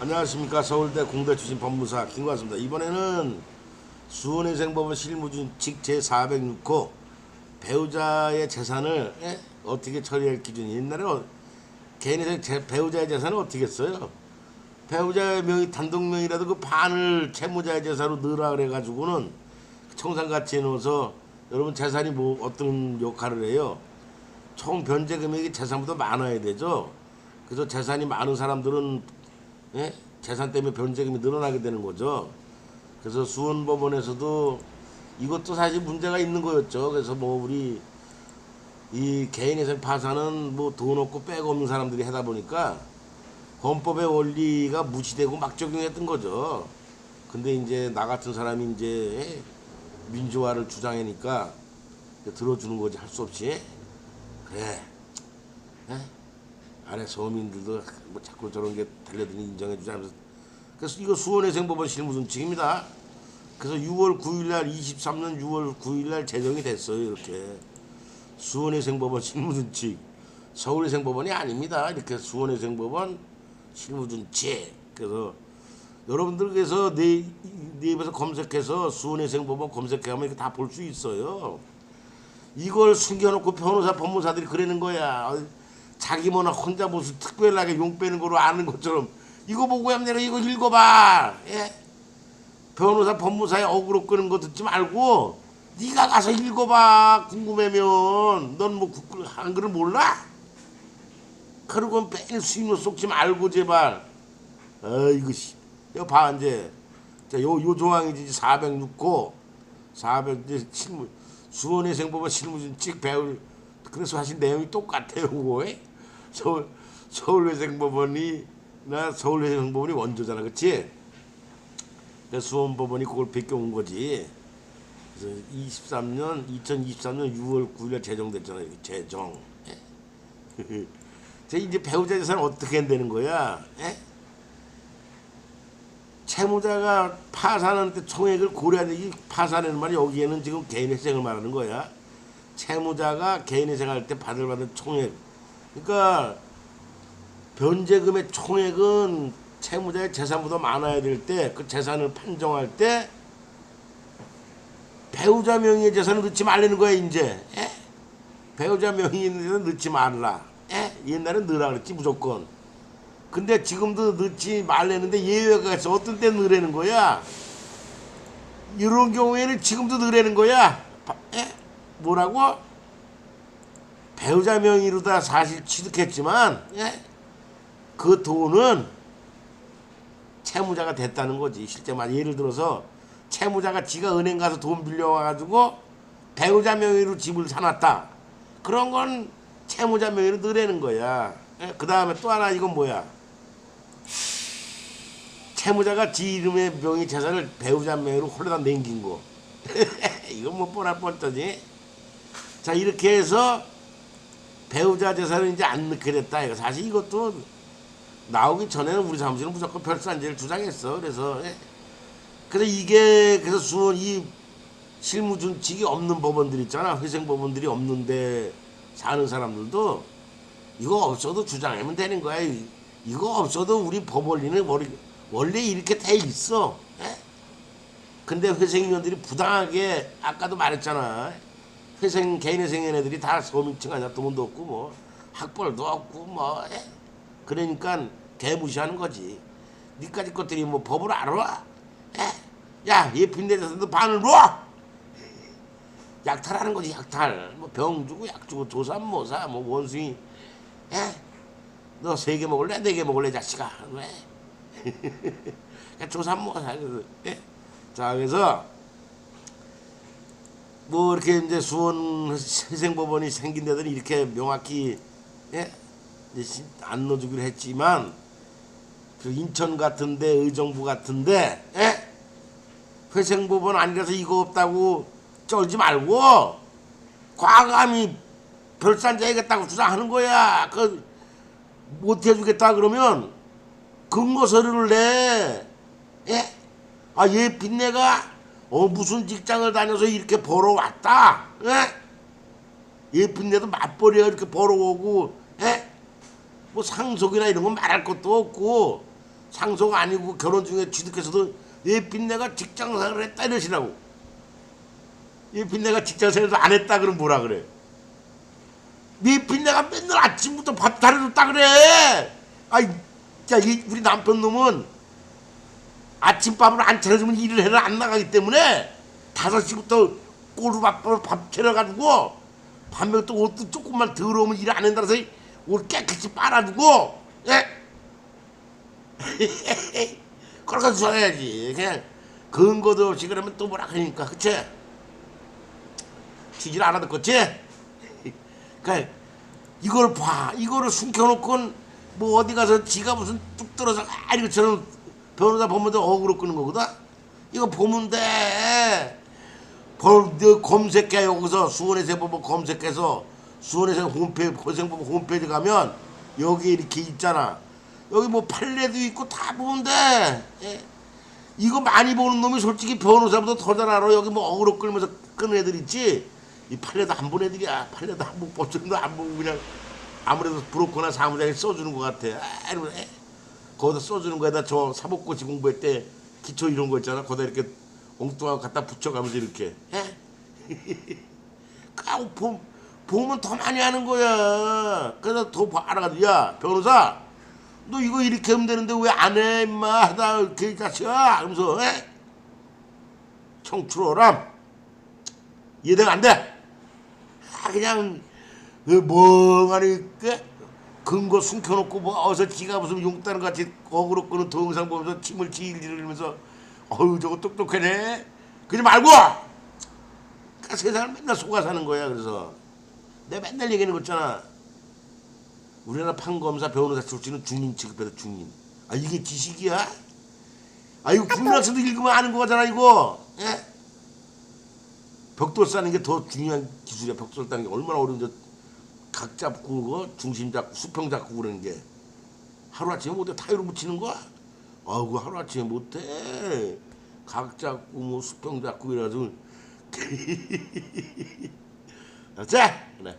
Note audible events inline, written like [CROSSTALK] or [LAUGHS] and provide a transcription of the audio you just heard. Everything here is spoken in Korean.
안녕하십니까 서울대 공대 출신 법무사 김관수입니다. 이번에는 수원회생법원 실무준칙 제406호 배우자의 재산을 예? 어떻게 처리할 기준이 옛날에 어, 개인의 재- 배우자의 재산을 어떻게 했어요? 배우자의 명의 단독명이라도 그 반을 채무자의 재산으로 넣으라 그래가지고는 청산같이 해놓아서 여러분 재산이 뭐 어떤 역할을 해요? 총 변제 금액이 재산보다 많아야 되죠. 그래서 재산이 많은 사람들은 예? 재산 때문에 변제금이 늘어나게 되는 거죠. 그래서 수원법원에서도 이것도 사실 문제가 있는 거였죠. 그래서 뭐 우리 이 개인회생 파산은 뭐 돈 없고 빼고 없는 사람들이 하다 보니까 헌법의 원리가 무시되고 막 적용했던 거죠. 근데 이제 나 같은 사람이 이제 민주화를 주장하니까 들어주는 거지 할 수 없이 그래 예? 아래 서민들도 뭐 자꾸 저런 게 달려드니 인정해주자 하면서 그래서 이거 수원회생법원 실무준칙입니다. 그래서 6월 9일날 23년 6월 9일날 제정이 됐어요 이렇게 수원회생법원 실무준칙 서울회생법원이 아닙니다 이렇게 수원회생법원 실무준칙 그래서 여러분들께서 네, 네 입에서 검색해서 수원회생법원 검색하면 이렇게 다볼 수 있어요. 이걸 숨겨놓고 변호사 법무사들이 그러는 거야. 어, 자기 뭐나 혼자 무슨 특별하게 용 빼는 거로 아는 것처럼 이거 보고 하면 내가 이거 읽어봐. 예? 변호사 법무사에 어그로 끄는 거 듣지 말고 네가 가서 읽어봐. 궁금하면 넌 뭐 한글을 몰라? 그러고 매일 수입료 쏟지 말고 제발. 아이고 씨. 이거 봐 이제. 자, 요, 요 조항이지 406호 400 이제 실무 수원의 생법은 실무준칙 배울 그래서 사실 내용이 똑같아요 그거 서울 서울외생법원이 나 서울외생법원이 원조잖아 그치 그래서 수원법원이 그걸 베껴온 거지 그래서 23년 2023년 6월 9일에 제정됐잖아요 제정 [LAUGHS] 제 이제 배우자 재산 어떻게 된다는 거야 예? 채무자가 파산하는 때 총액을 돼. 이 파산하는 말이 여기에는 지금 개인회생을 말하는 거야. 채무자가 개인회생할 때 받을 받은 총액. 그러니까 변제금의 총액은 채무자의 재산보다 많아야 될 때 그 재산을 판정할 때 배우자 명의의 재산을 넣지 말라는 거야 이제. 예? 배우자 명의의 재산 넣지 말라. 예? 옛날엔 넣으라 그랬지 무조건. 근데 지금도 넣지 말라는데 예외가 있어. 어떤 때 넣으라는 거야? 이런 경우에는 지금도 넣으라는 거야. 바- 에? 뭐라고? 배우자 명의로 다 사실 취득했지만 예? 그 돈은 채무자가 됐다는 거지. 실제 말 예를 들어서 채무자가 지가 은행 가서 돈 빌려와가지고 배우자 명의로 집을 사놨다. 그런 건 채무자 명의로 넣으라는 거야. 그 다음에 또 하나 이건 뭐야? 채무자가 지 이름의 명의 재산을 배우자 명의로 홀려다 남긴 거. [LAUGHS] 이건 뭐 뻔할 뻔떠지. 자 이렇게 해서 배우자 재산을 이제 안 됐다. 이거 사실 이것도 나오기 전에는 우리 사무실은 무조건 별산제를 주장했어. 그래서 예. 그래서 이게 그래서 수원 이 실무준칙이 없는 법원들 있잖아. 회생 법원들이 없는데 사는 사람들도 이거 없어도 주장하면 되는 거야. 이- 이거 없어도 우리 법 원리는 머리, 원래 이렇게 돼 있어. 예? 근데 회생위원들이 부당하게 아까도 말했잖아. 회생 개인회생인 애들이 다 서민층 아니야. 돈도 없고 뭐 학벌도 없고 뭐 예? 그러니까 개무시하는 거지. 니까지 것들이 뭐 법을 알아? 예? 야, 얘 빈대 대해서도 반을 놓아. 약탈하는 거지 약탈. 뭐 병 주고 약 주고 조삼 모사 뭐 원숭이. 예? 너세 개 먹을래? 네 개 먹을래, 자식아? 왜? [LAUGHS] 조삼 모사. 예? 자, 그래서 뭐 이렇게 이제 수원 회생법원이 생긴 데들은 이렇게 명확히 예? 안 넣어주기로 했지만 그 인천 같은데 의정부 같은데 예? 회생법원 아니라서 이거 없다고 쩔지 말고 과감히 별산자이겠다고 주장하는 거야. 그 못 해주겠다 그러면 근거 서류를 내. 예? 아, 얘 빚내가 어 무슨 직장을 다녀서 이렇게 벌어왔다. 예? 얘 빚내도 맞벌이가 이렇게 벌어오고, 예? 뭐 상속이나 이런 건 말할 것도 없고 상소가 아니고 결혼 중에 취득해서도 예빈 내가 직장생활을 했다 이러시라고 예빈 내가 직장생활도 안 했다 그러면 뭐라 그래 예빈 내가 맨날 아침부터 밥 차려줬다 그래 아이 야, 이 우리 남편 놈은 아침밥을 안 차려주면 일을 해를 안 나가기 때문에 다섯 시부터 꼬르밥을 밥 차려가지고 밤에 또 옷도 조금만 더러우면 일 안 한다라서 옷 깨끗이 빨아주고 예? [LAUGHS] 그렇게 줘야지 그냥 근거도 없이 그러면 또 뭐라 그러니까 그치? 지질 알아듣겠지? 그러니까 [LAUGHS] 이걸 봐 이거를 숨겨놓고 뭐 어디 가서 지가 무슨 뚝 떨어져 아 이거처럼 변호사 보면 억울로 끄는 거거든. 이거 보면 돼. 검색해. 여기서 수원에서 보면 검색해서 수원에서 홈페이지 고생법원 홈페이지 가면 여기 이렇게 있잖아. 여기 뭐 판례도 있고 다 보면 돼. 예. 이거 많이 보는 놈이 솔직히 변호사보다 더 잘 알아. 여기 뭐 억울로 끌면서 끄는 애들 있지? 이 판례도 안 본 애들이야. 판례도 안 보고 법정도 안 보고 그냥 아무래도 브로커나 사무장이 써주는 것 같아. 아, 이러면 에? 거기다 써주는 거에다 저 사법고시 공부할 때 기초 이런 거 있잖아. 거기다 이렇게 엉뚱하고 갖다 붙여가면서 이렇게. 해? 까고 보, 보면 더 많이 하는 거야. 그래서 더 봐- 알아가지고. 야 변호사 너 이거 이렇게 하면 되는데 왜 안 해 임마? 하다 이렇게 자식아 하면서 에? 청출어람. 이해가 안 돼? 아, 그냥 그 멍하니 그 근거 숨겨놓고 뭐 어서 지가 무슨 용따는 같이 거꾸로 끄는 동영상 보면서 침을 흘리면서 어휴 저거 똑똑하네 그러지 말고 그 세상을 맨날 속아 사는 거야 그래서 내가 맨날 얘기하는 거 있잖아 우리나라 판검사 변호사 출신은 중인 취급해서 중인 아 이게 지식이야? 아 이거 국민학생도 읽으면 아는 거잖아 이거 예? 벽돌 싸는 게 더 중요한 기술이야. 벽돌 싸는 게 얼마나 어려운지 각 잡고 거 중심 잡고 수평 잡고 그러는 게 하루아침에 못해. 타이로 붙이는 거야? 아우 그 하루아침에 못해. 각 잡고 뭐 수평 잡고 이래가지고. [LAUGHS] 자 그래